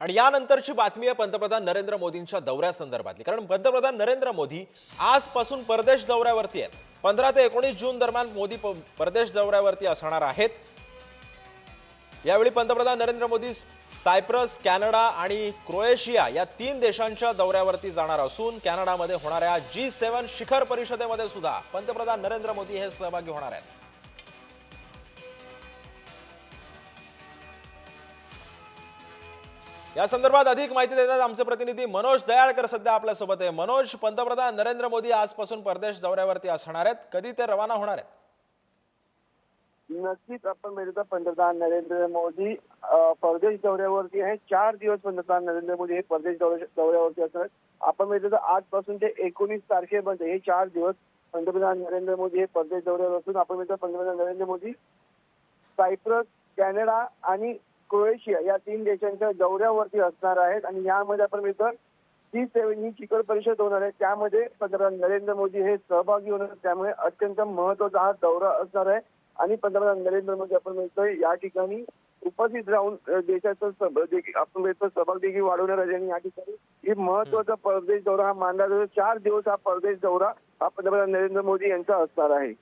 आणि यानंतरची बातमी आहे पंतप्रधान नरेंद्र मोदींच्या दौऱ्यासंदर्भातली कारण पंतप्रधान नरेंद्र मोदी आजपासून परदेश दौऱ्यावरती आहेत. पंधरा ते एकोणीस जून दरम्यान मोदी परदेश दौऱ्यावरती असणार आहेत. यावेळी पंतप्रधान नरेंद्र मोदी सायप्रस कॅनडा आणि क्रोएशिया या तीन देशांच्या दौऱ्यावरती जाणार असून कॅनडामध्ये होणाऱ्या जी सेव्हन शिखर परिषदेमध्ये सुद्धा पंतप्रधान नरेंद्र मोदी हे सहभागी होणार आहेत. या संदर्भात अधिक माहिती देतात आमचे प्रतिनिधी मनोज दयाळकर सध्या आपल्यासोबत आहे. मनोज पंतप्रधान नरेंद्र मोदी आजपासून परदेश दौऱ्यावरती असणार आहेत. कधी ते रवाना होणार आहेत? नक्कीच आपण बघितलं पंतप्रधान नरेंद्र मोदी परदेश दौऱ्यावरती आहे. चार दिवस पंतप्रधान नरेंद्र मोदी हे परदेश दौऱ्यावरती असणार आपण बघितलं तर आजपासून ते एकोणीस तारखेपर्यंत हे चार दिवस पंतप्रधान नरेंद्र मोदी हे परदेश दौऱ्यावर असून आपण बघितलं पंतप्रधान नरेंद्र मोदी सायप्रस कॅनडा आणि क्रोएशिया या तीन देशांच्या दौऱ्यावरती असणार आहेत आणि यामध्ये आपण मिळतो जी सेव्हन ही शिखर परिषद होणार आहे. त्यामध्ये पंतप्रधान नरेंद्र मोदी हे सहभागी होणार त्यामुळे अत्यंत महत्त्वाचा हा दौरा असणार आहे. आणि पंतप्रधान नरेंद्र मोदी आपण म्हणतोय या ठिकाणी उपस्थित राहून देशाचं देशाचा आपण म्हणतो सहभाग देखील वाढवणार आहे. आणि या ठिकाणी ही महत्त्वाचा परदेश दौरा हा मानला जातो. चार दिवस हा परदेश दौरा हा पंतप्रधान नरेंद्र मोदी यांचा असणार आहे.